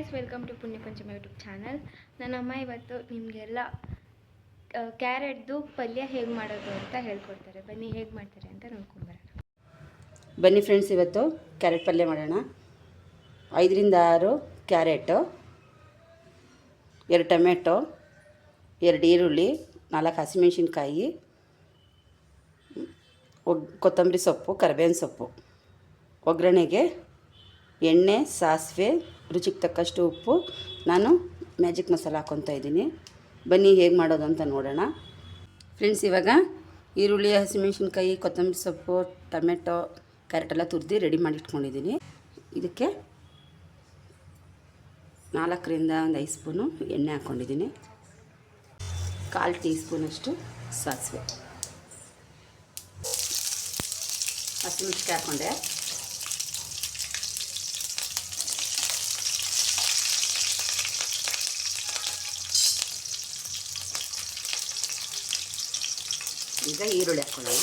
Guys welcome to ಪುಣ್ಯ ಪಂಚಮ YouTube channel ನನ್ನ ಅಮ್ಮ ಇವತ್ತು ನಿಮಗೆಲ್ಲ ಕ್ಯಾರೆಟ್ದು ಪಲ್ಯ ಹೇಗೆ ಮಾಡೋದು ಅಂತ ಹೇಳ್ಕೊಡ್ತಾರೆ. ಬನ್ನಿ, ಹೇಗೆ ಮಾಡ್ತಾರೆ ಅಂತ ನೋಡ್ಕೊಂಬರೋಣ ಬನ್ನಿ ಫ್ರೆಂಡ್ಸ್ ಇವತ್ತು ಕ್ಯಾರೆಟ್ ಪಲ್ಯ ಮಾಡೋಣ. ಐದರಿಂದ ಆರು ಕ್ಯಾರೆಟು, ಎರಡು ಟೊಮೆಟೊ, ಎರಡು ಈರುಳ್ಳಿ, ನಾಲ್ಕು ಹಸಿಮೆಣ್ಸಿನ್ಕಾಯಿ, ಒಗ್ ಕೊತ್ತಂಬರಿ ಸೊಪ್ಪು, ಕರಿಬೇವಿನ ಸೊಪ್ಪು. ಒಗ್ಗರಣೆಗೆ ಎಣ್ಣೆ, ಸಾಸಿವೆ, ರುಚಿಗೆ ತಕ್ಕಷ್ಟು ಉಪ್ಪು. ನಾನು ಮ್ಯಾಜಿಕ್ ಮಸಾಲ ಹಾಕ್ಕೊತಾ ಇದ್ದೀನಿ. ಬನ್ನಿ, ಹೇಗೆ ಮಾಡೋದು ಅಂತ ನೋಡೋಣ. ಫ್ರೆಂಡ್ಸ್, ಇವಾಗ ಈರುಳ್ಳಿ, ಹಸಿಮೆಣ್ಸಿನ್ಕಾಯಿ, ಕೊತ್ತಂಬರಿ ಸೊಪ್ಪು, ಟೊಮೆಟೊ, ಕ್ಯಾರೆಟ್ ಎಲ್ಲ ತುರಿದು ರೆಡಿ ಮಾಡಿ ಇಟ್ಕೊಂಡಿದ್ದೀನಿ. ಇದಕ್ಕೆ ನಾಲ್ಕರಿಂದ ಒಂದು ಐದು ಸ್ಪೂನು ಎಣ್ಣೆ ಹಾಕ್ಕೊಂಡಿದ್ದೀನಿ ಕಾಲು ಟೀ ಸ್ಪೂನಷ್ಟು ಸಾಸಿವೆ. ಹಸಿಮೆಣ್ಸಿಕಾಯಿ ಹಾಕ್ಕೊಂಡೆ ಈಗ ಈರುಳ್ಳಿ ಹಾಕ್ಕೊಳ್ಳೋಣ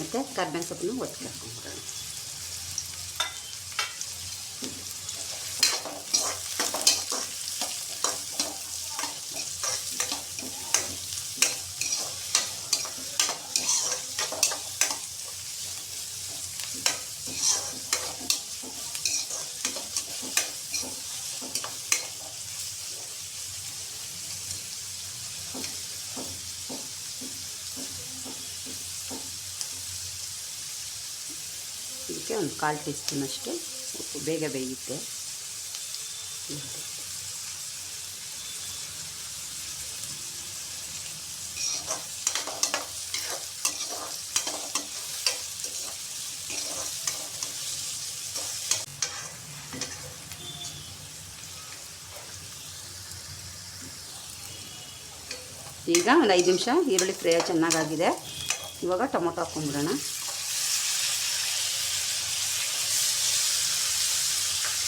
ಮತ್ತು ಕರ್ಬೇವಿನ ಸೊಪ್ಪನ್ನು ಒತ್ತಿ ಹಾಕ್ಕೊಂಡ್ಬಿಡೋಣ ಇದಕ್ಕೆ ಒಂದು ಕಾಲು ಟೀ ಸ್ಪೂನಷ್ಟು ಉಪ್ಪು ಬೇಗ ಬೇಯುತ್ತೆ. ಈಗ ಒಂದು ಐದು ನಿಮಿಷ ಈರುಳ್ಳಿ ಫ್ರೈ ಚೆನ್ನಾಗಾಗಿದೆ. ಇವಾಗ ಟೊಮೊಟೊ ಹಾಕ್ಕೊಂಬಿಡೋಣ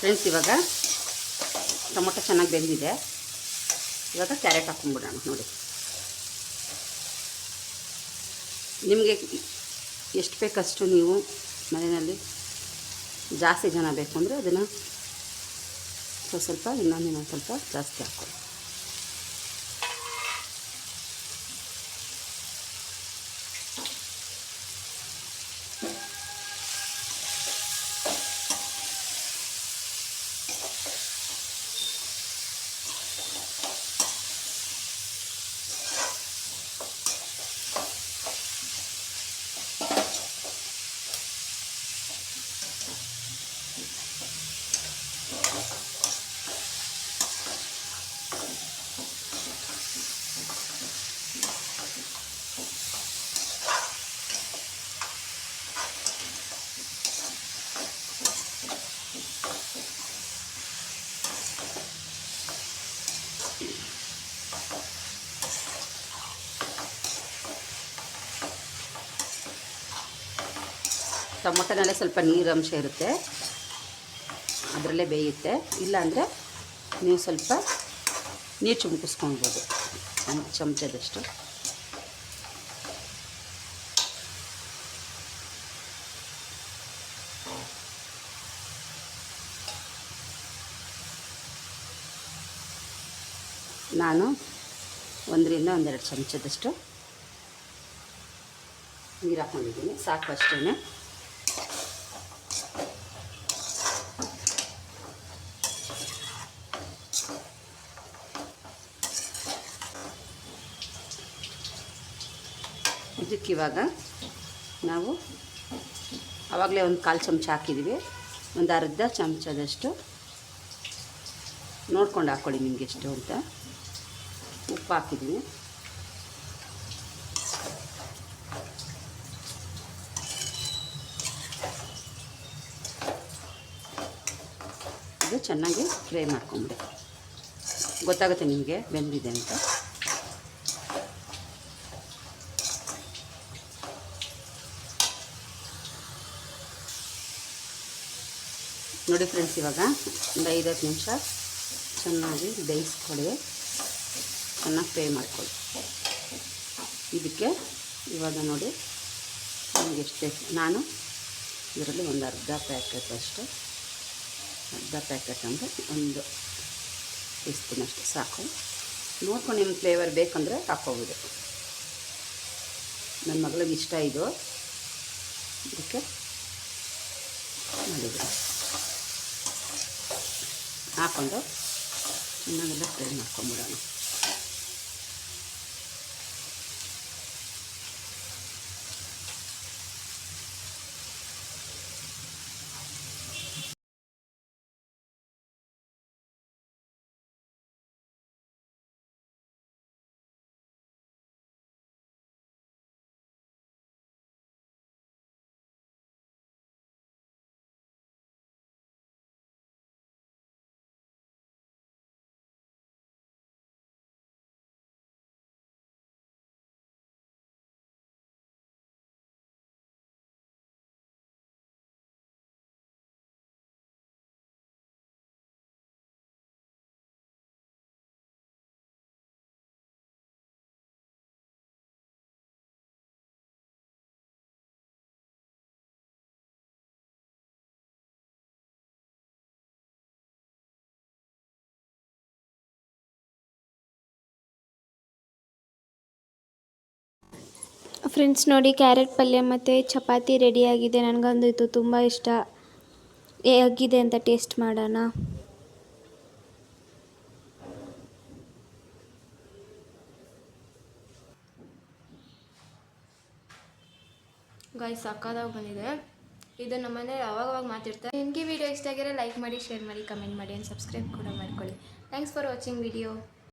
ಫ್ರೆಂಡ್ಸ್, ಇವಾಗ ಟೊಮೊಟೊ ಚೆನ್ನಾಗಿ ಬೆಂದಿದೆ. ಇವಾಗ ಕ್ಯಾರೆಟ್ ಹಾಕೊಂಡ್ಬಿಡೋಣ, ನೋಡಿ. ನಿಮಗೆ ಎಷ್ಟು ಬೇಕಷ್ಟು ನೀವು ಮನೆಯಲ್ಲಿ ಜಾಸ್ತಿ ಜನ ಬೇಕು ಅಂದರೆ ಅದನ್ನು ಸ್ವಲ್ಪ ಸ್ವಲ್ಪ, ಇನ್ನೊಂದು ಇನ್ನೊಂದು ಸ್ವಲ್ಪ ಜಾಸ್ತಿ ಹಾಕ್ಕೊಳ್ಳಿ ಟೊಮೊಟೊನಲ್ಲೇ ಸ್ವಲ್ಪ ನೀರಂಶ ಇರುತ್ತೆ. ಅದರಲ್ಲೇ ಬೇಯುತ್ತೆ. ಇಲ್ಲಾಂದರೆ ನೀವು ಸ್ವಲ್ಪ ನೀರು ಚುಮ್ಕಿಸ್ಕೊಳ್ಬೋದು. ಒಂದು ಚಮಚದಷ್ಟು. ನಾನು ಒಂದರಿಂದ ಒಂದೆರಡು ಚಮಚದಷ್ಟು ನೀರು ಹಾಕ್ಕೊಂಡಿದ್ದೀನಿ ಸಾಕು ಅಷ್ಟೇ ಇದಕ್ಕಿವಾಗ ನಾವು ಆವಾಗಲೇ ಒಂದು ಕಾಲು ಚಮಚ ಹಾಕಿದ್ದೀವಿ. ಒಂದು ಅರ್ಧ ಚಮಚದಷ್ಟು ನೋಡ್ಕೊಂಡು ಹಾಕ್ಕೊಳ್ಳಿ ನಿಮಗೆ ಎಷ್ಟು ಅಂತ. ಉಪ್ಪು ಹಾಕಿದ್ದೀನಿ. ಇದು ಚೆನ್ನಾಗಿ ಫ್ರೈ ಮಾಡ್ಕೊಂಬಿಡಿ. ಗೊತ್ತಾಗುತ್ತೆ ನಿಮಗೆ ಬೆಂದಿದೆ ಅಂತ. ನೋಡಿ ಫ್ರೆಂಡ್ಸ್ ಇವಾಗ ಒಂದು ಐದು ಹತ್ತು ನಿಮಿಷ ಚೆನ್ನಾಗಿ ಬೇಯಿಸ್ಕೊಳ್ಳಿ. ಚೆನ್ನಾಗಿ ಫ್ರೈ ಮಾಡ್ಕೊಳ್ಳಿ. ಇದಕ್ಕೆ ಇವಾಗ ನೋಡಿ ನಿಮಗೆ ಎಷ್ಟು ನಾನು ಇದರಲ್ಲಿ ಒಂದು ಅರ್ಧ ಪ್ಯಾಕೆಟ್ ಅಷ್ಟು. ಅರ್ಧ ಪ್ಯಾಕೆಟ್ ಅಂದರೆ ಒಂದು ಟೀ ಸ್ಪೂನ್ ಅಷ್ಟು, ಸಾಕು. ನೋಡ್ಕೊಂಡು ನಿಮ್ಮ ಫ್ಲೇವರ್ ಬೇಕಂದರೆ ಹಾಕೋಬೋದು ನನ್ನ ಮಗಳಿಗೆ ಇಷ್ಟ ಇದು. ಇದಕ್ಕೆ ಮಾಡಿದ್ರು. ಹಾಕ್ಕೊಂಡು ಚೆನ್ನಾಗೆಲ್ಲ ಫ್ರೈ ಮಾಡ್ಕೊಂಬಿಡೋಣ ಫ್ರೆಂಡ್ಸ್ ನೋಡಿ ಕ್ಯಾರೆಟ್ ಪಲ್ಯ ಮತ್ತು ಚಪಾತಿ ರೆಡಿಯಾಗಿದೆ ನನಗಂದು ಇದು ತುಂಬ ಇಷ್ಟ. ಹೇಗಿದೆ ಅಂತ ಟೇಸ್ಟ್ ಮಾಡೋಣ. ಗಾಯ್ ಸಾಕಾದಾಗ ಬಂದಿದೆ. ಇದು ನಮ್ಮನೆ ಅವಾಗವಾಗ ಮಾತಿರ್ತಾರೆ ನಿಮಗೆ ವಿಡಿಯೋ ಇಷ್ಟ ಆಗಿರೋ ಲೈಕ್ ಮಾಡಿ ಶೇರ್ ಮಾಡಿ ಕಮೆಂಟ್ ಮಾಡಿ ಆ್ಯಂಡ್ ಸಬ್ಸ್ಕ್ರೈಬ್ ಕೂಡ ಮಾಡ್ಕೊಳ್ಳಿ. Thanks for watching video